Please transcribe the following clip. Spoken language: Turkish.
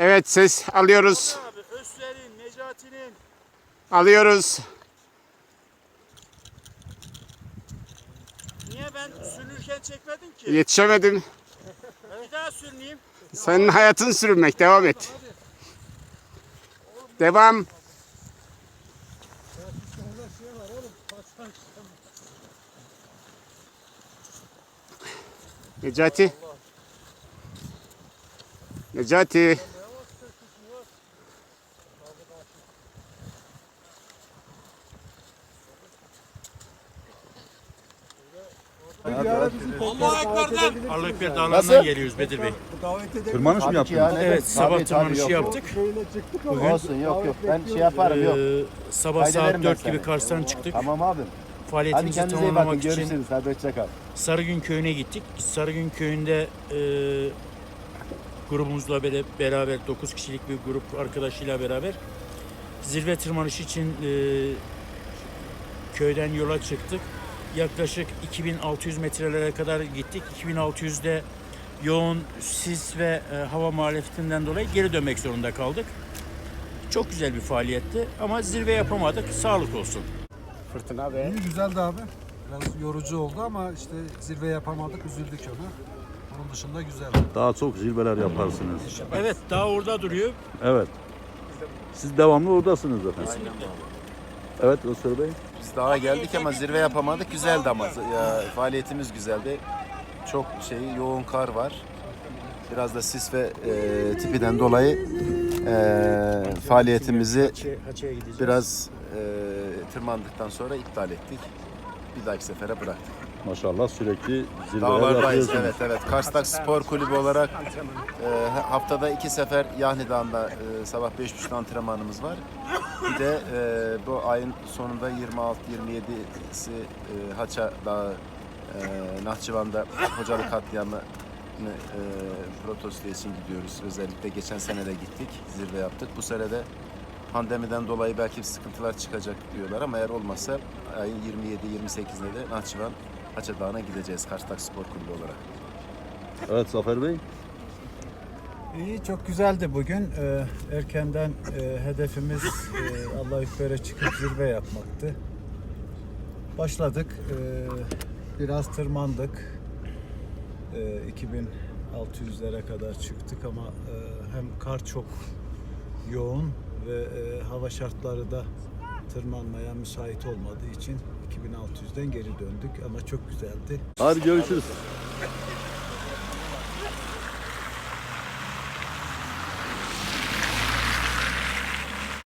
Evet ses alıyoruz. Özler'in, Necati'nin. Alıyoruz. Niye ben sürünürken çekmedin ki? Yetişemedim. Bir daha sürüneyim. Senin hayatın sürünmek. Devam et. Devam. Necati. Necati. Allah Ekber Dağları'ndan geliyoruz Bedir Bey. Tırmanış mı yaptınız? Evet sabah tırmanışı yaptık. Olsun yok yok ben şey yaparım yok. Ee, sabah saat ben 4 gibi seni. Kars'tan çıktık. Tamam abi. Hadi Faaliyetimizi kendinize iyi bakın tamamlamak için görüşürüz hadi hoşçakal. Sarıgün köyüne gittik. Sarıgün köyünde e, grubumuzla bere- beraber 9 kişilik bir grup arkadaşıyla beraber zirve tırmanışı için e, köyden yola çıktık. Yaklaşık 2600 metrelere kadar gittik. 2600'de yoğun sis ve e, hava muhalefetinden dolayı geri dönmek zorunda kaldık. Çok güzel bir faaliyetti ama zirve yapamadık. Sağlık olsun. Fırtına be. İyi güzeldi abi. Biraz yorucu oldu ama işte zirve yapamadık, üzüldük ona. Onun dışında güzeldi. Daha çok zirveler yaparsınız. Evet daha orada duruyor. Evet. Siz devamlı oradasınız zaten. Evet Öztürk Bey. Biz daha geldik ama zirve yapamadık. Güzeldi ama ya, faaliyetimiz güzeldi. Çok şey yoğun kar var. Biraz da sis ve e, tipiden dolayı e, faaliyetimizi biraz e, tırmandıktan sonra iptal ettik. Bir dahaki sefere bıraktık. Maşallah sürekli zirveler Dağlardayız evet evet. Karstak Spor Kulübü olarak e, haftada iki sefer Yahni Dağı'nda e, sabah 5.30'da antrenmanımız var. Bir de e, bu ayın sonunda 26-27'si e, Haça Dağı e, Nahçıvan'da Hocalı katliamı e, protesto için gidiyoruz. Özellikle geçen sene de gittik, zirve yaptık. Bu sene de pandemiden dolayı belki sıkıntılar çıkacak diyorlar ama eğer olmazsa ayın 27-28'inde de Nahçıvan Haça Dağı'na gideceğiz Karstak Spor Kulübü olarak. Evet Zafer Bey. İyi, çok güzeldi bugün. Ee, erkenden e, hedefimiz e, Allah Ekber'e çıkıp zirve yapmaktı. Başladık. e, biraz tırmandık. E, 2600'lere kadar çıktık ama e, hem kar çok yoğun ve e, hava şartları da tırmanmaya müsait olmadığı için 2600'den geri döndük ama çok güzeldi. Hadi görüşürüz.